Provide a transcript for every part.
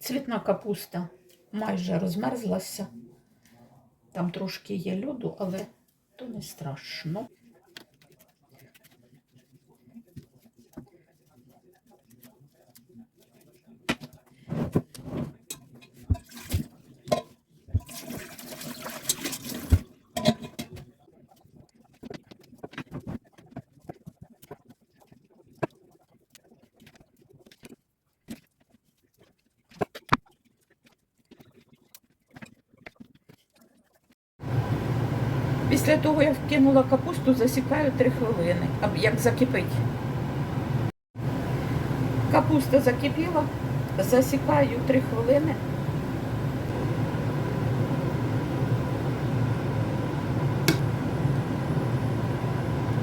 Цвітна капуста майже розмерзлася. Там трошки є льоду, але то не страшно. Після того, як вкинула капусту, засікаю 3 хвилини, як закипить. Капуста закипіла, засікаю 3 хвилини.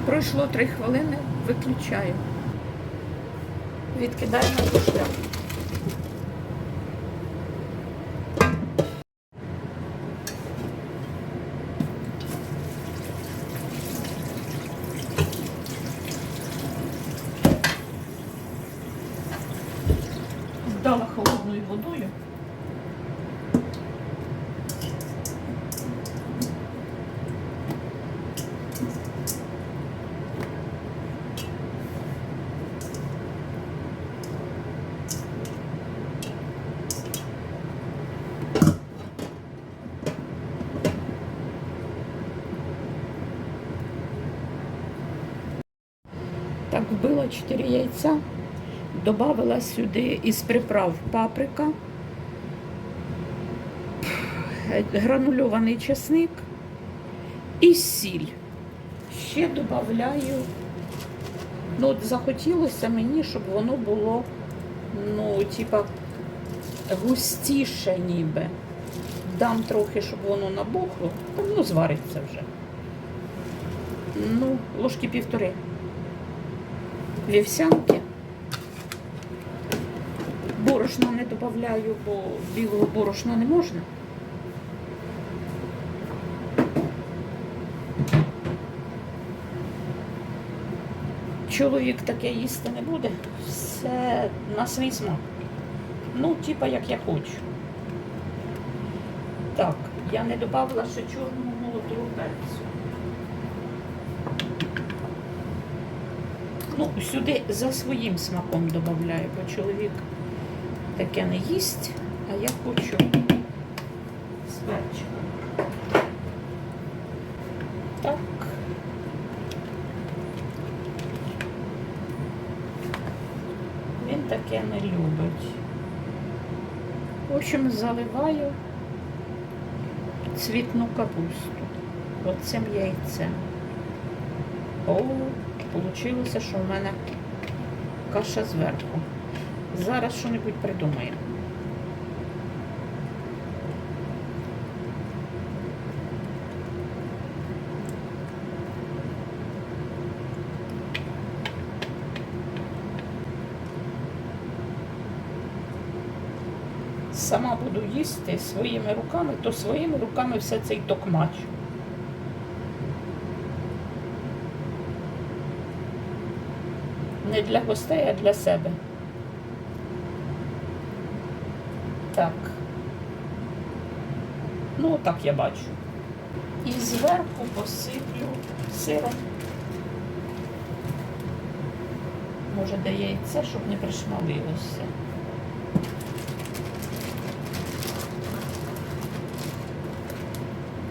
Пройшло 3 хвилини, виключаю. Відкидаю на пошту. Вдала холодною водою. Так, вбила 4 яйця. Добавила сюди із приправ паприка, гранульований чесник і сіль. Ще додаю, ну, от захотілося мені, щоб воно було, ну, типа, густіше ніби. Дам трохи, щоб воно набухло, воно звариться вже. Ну, ложки півтори. Вівсянки. Борошна не додаю, бо білого борошна не можна. Чоловік таке їсти не буде. Все на свій смак. Ну, типа як я хочу. Так, я не додавала ще чорного молотого перцю. Ну, сюди за своїм смаком додаю, бо чоловік таке не їсть, а я хочу з перчиком. Так. Він таке не любить. В общем, заливаю цвітну капусту оцим яйцем. О, Получилося, що в мене каша зверху. Зараз що-небудь придумаємо. Сама буду їсти своїми руками, то своїми руками все цей токмач. Не для гостей, а для себе. Так. Ну, так я бачу. І зверху посиплю сиром. Може, де яйце, щоб не пришмалилося.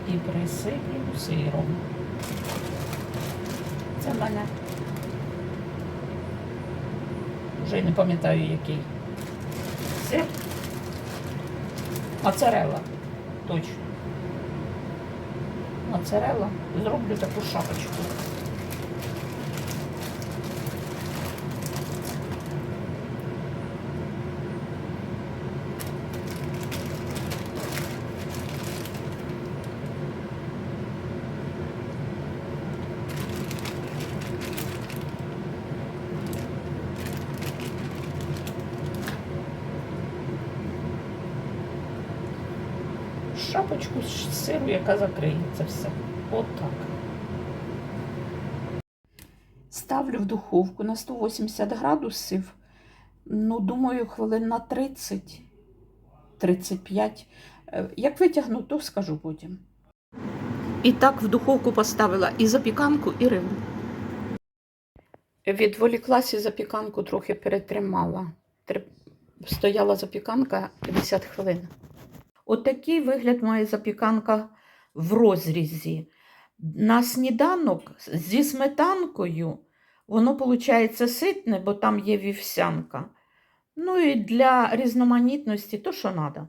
І присиплю сиром. Це в мене вже не пам'ятаю який. Сир. Моцарелла. Точно. Моцарелла. Зроблю таку шапочку. Шапочку з сиру, яка закриє це все. От так. Ставлю в духовку на 180 градусів. Ну, думаю, хвилин на 30 35. Е, Як витягну, то скажу потім. І так в духовку поставила і запіканку, і рибу. Відволіклася запіканку, трохи перетримала. Стояла запіканка 50 хвилин. Отакий вигляд має запіканка в розрізі. На сніданок зі сметанкою воно виходить ситне, бо там є вівсянка. Ну і для різноманітності то, що треба.